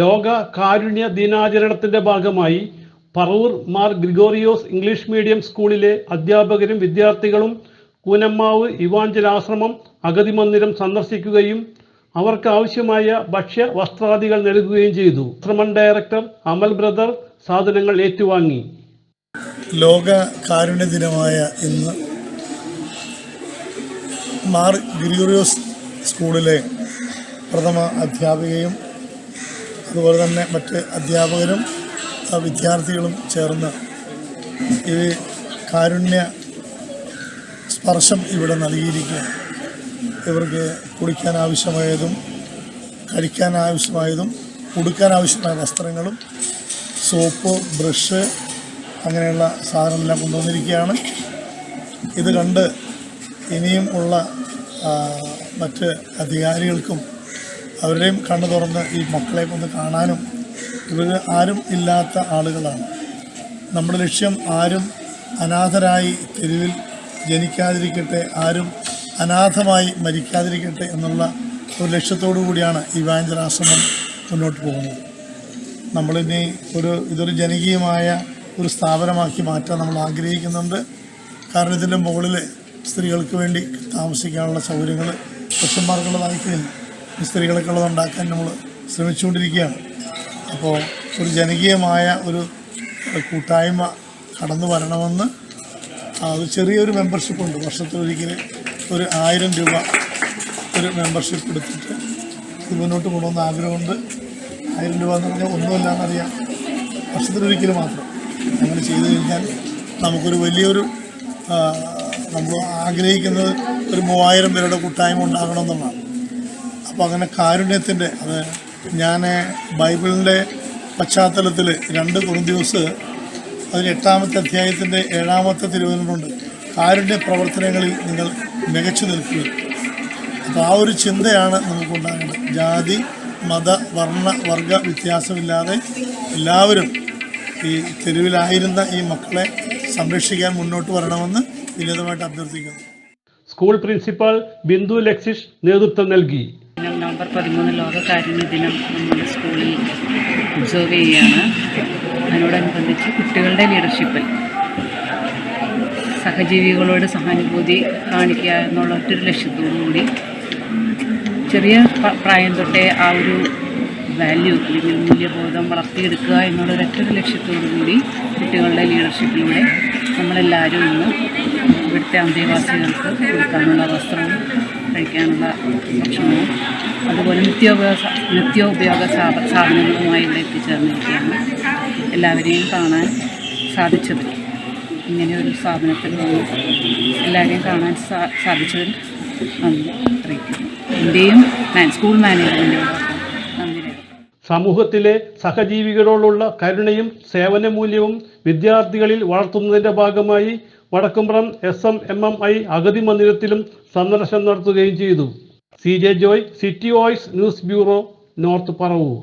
ലോക കാരുണ്യ ദിനാചരണത്തിന്റെ ഭാഗമായി പറവൂർ മാർ ഗ്രിഗോറിയോസ് ഇംഗ്ലീഷ് മീഡിയം സ്കൂളിലെ അധ്യാപകരും വിദ്യാർത്ഥികളും കൂനമ്മാവ് ഇവാഞ്ചൽ ആശ്രമം അഗതി മന്ദിരം സന്ദർശിക്കുകയും അവർക്ക് ആവശ്യമായ ഭക്ഷ്യ വസ്ത്രാദികൾ നൽകുകയും ചെയ്തു. ശ്രമൺ ഡയറക്ടർ അമൽ ബ്രദർ സാധനങ്ങൾ ഏറ്റുവാങ്ങി. ലോക കാരുണ്യ ദിനമായ ഇന്ന് മാർ ഗ്രിഗോറിയോസ് സ്കൂളിലെ പ്രഥമ അധ്യാപികയും അതുപോലെ തന്നെ മറ്റ് അധ്യാപകരും വിദ്യാർത്ഥികളും ചേർന്ന് ഈ കാരുണ്യ സ്പർശം ഇവിടെ നൽകിയിരിക്കുകയാണ്. ഇവർക്ക് കുടിക്കാൻ ആവശ്യമായതും കഴിക്കാൻ ആവശ്യമായതും കൊടുക്കാൻ ആവശ്യമായ വസ്ത്രങ്ങളും സോപ്പ് ബ്രഷ് അങ്ങനെയുള്ള സാധനമെല്ലാം കൊണ്ടുവന്നിരിക്കുകയാണ്. ഇത് കണ്ട് ഇനിയും ഉള്ള മറ്റ് അധികാരികൾക്കും അവരുടെയും കണ്ണു തുറന്ന് ഈ മക്കളെ ഒന്ന് കാണാനും ഇവർ ആരും ഇല്ലാത്ത ആളുകളാണ്. നമ്മുടെ ലക്ഷ്യം ആരും അനാഥരായി തെരുവിൽ ജനിക്കാതിരിക്കട്ടെ ആരും അനാഥമായി മരിക്കാതിരിക്കട്ടെ എന്നുള്ള ഒരു ലക്ഷ്യത്തോടു കൂടിയാണ് ഈ വാഞ്ചരാശ്രമം മുന്നോട്ട് പോകുന്നത്. നമ്മളിനി ഒരു ഇതൊരു ജനകീയമായ ഒരു സ്ഥാപനമാക്കി മാറ്റാൻ നമ്മൾ ആഗ്രഹിക്കുന്നുണ്ട്. കാരണം ഇതിന്റെ മുകളിൽ സ്ത്രീകൾക്ക് വേണ്ടി താമസിക്കാനുള്ള സൗകര്യങ്ങൾ പുരുഷന്മാർക്കുള്ളതായി കഴിഞ്ഞു ഉള്ളത് ഉണ്ടാക്കാൻ നമ്മൾ ശ്രമിച്ചുകൊണ്ടിരിക്കുകയാണ്. അപ്പോൾ ഒരു ജനകീയമായ ഒരു കൂട്ടായ്മ കടന്നു വരണമെന്ന് അത് ചെറിയൊരു മെമ്പർഷിപ്പ് ഉണ്ട്. വർഷത്തിലൊരിക്കൽ ഒരു ആയിരം രൂപ ഒരു മെമ്പർഷിപ്പ് എടുത്തിട്ട് ഇത് മുന്നോട്ട് കൊണ്ടുവന്ന ആഗ്രഹമുണ്ട്. ആയിരം രൂപ എന്ന് പറഞ്ഞാൽ ഒന്നുമില്ല എന്നറിയാം വർഷത്തിലൊരിക്കൽ മാത്രം അങ്ങനെ ചെയ്തു കഴിഞ്ഞാൽ നമുക്കൊരു വലിയൊരു നമ്മൾ ആഗ്രഹിക്കുന്നത് ഒരു മൂവായിരം പേരുടെ കൂട്ടായ്മ ഉണ്ടാകണമെന്നുള്ളതാണ് അപ്പോൾ അങ്ങനെ കാരുണ്യത്തിന്റെ അത് ഞാൻ ബൈബിളിന്റെ പശ്ചാത്തലത്തിൽ രണ്ട് ദിവസ് അതിന് എട്ടാമത്തെ അധ്യായത്തിന്റെ ഏഴാമത്തെ തിരുവനന്തപുരമുണ്ട് കാരുണ്യ പ്രവർത്തനങ്ങളിൽ നിങ്ങൾ മികച്ചു നിൽക്കുക. അപ്പോൾ ആ ഒരു ചിന്തയാണ് നമുക്കുണ്ടാകേണ്ടത്. ജാതി മത വർണ വർഗ വ്യത്യാസമില്ലാതെ എല്ലാവരും ഈ തെരുവിലായിരുന്ന ഈ മക്കളെ സംരക്ഷിക്കാൻ മുന്നോട്ട് വരണമെന്ന് വിനീതമായിട്ട് അഭ്യർത്ഥിക്കുന്നു. സ്കൂൾ പ്രിൻസിപ്പാൾ ബിന്ദു ലക്ഷിഷ് നേതൃത്വം നൽകി. നവംബർ പതിമൂന്ന് ലോക കാരുണ്യ ദിനം നമ്മുടെ സ്കൂളിൽ ഒബ്സർവ് ചെയ്യുകയാണ്. അതിനോടനുബന്ധിച്ച് കുട്ടികളുടെ ലീഡർഷിപ്പിൽ സഹജീവികളോട് സഹാനുഭൂതി കാണിക്കുക എന്നുള്ള ഒറ്റൊരു ലക്ഷ്യത്തോടു കൂടി ചെറിയ പ്രായം തൊട്ടേ ആ ഒരു വാല്യൂ അല്ലെങ്കിൽ മൂല്യബോധം വളർത്തിയെടുക്കുക എന്നുള്ള ഒരൊറ്റൊരു ലക്ഷ്യത്തോടു കൂടി കുട്ടികളുടെ ലീഡർഷിപ്പിലൂടെ നമ്മളെല്ലാവരും ഇന്ന് ഇവിടുത്തെ അന്തേവാസികൾക്ക് കൊടുക്കാനുള്ള വസ്ത്രവും കഴിക്കാനുള്ള ഭക്ഷണവും അതുപോലെ നിത്യോപയോഗ നിത്യോപയോഗ സാധ സാധനങ്ങളുമായി ഇവിടെ എത്തിച്ചേർന്നിരിക്കുകയാണ്. എല്ലാവരെയും കാണാൻ സാധിച്ചത്. ഇങ്ങനെ ഒരു സ്ഥാപനത്തിൽ വന്ന് എല്ലാവരെയും കാണാൻ സാധിച്ചതിൽ നന്ദി അറിയിക്കുന്നു. എന്റെയും സ്കൂൾ രേഖപ്പെടുത്തുന്നു സമൂഹത്തിലെ സഹജീവികളോടുള്ള കരുണയും സേവന മൂല്യവും വിദ്യാർത്ഥികളിൽ വളർത്തുന്നതിന്റെ ഭാഗമായി Vadakkumpuram S M M M I അഗതി മന്ദിരത്തിലും സന്ദർശനം നടത്തുകയും ചെയ്തു. C J Joy city voice news bureau north Paravur.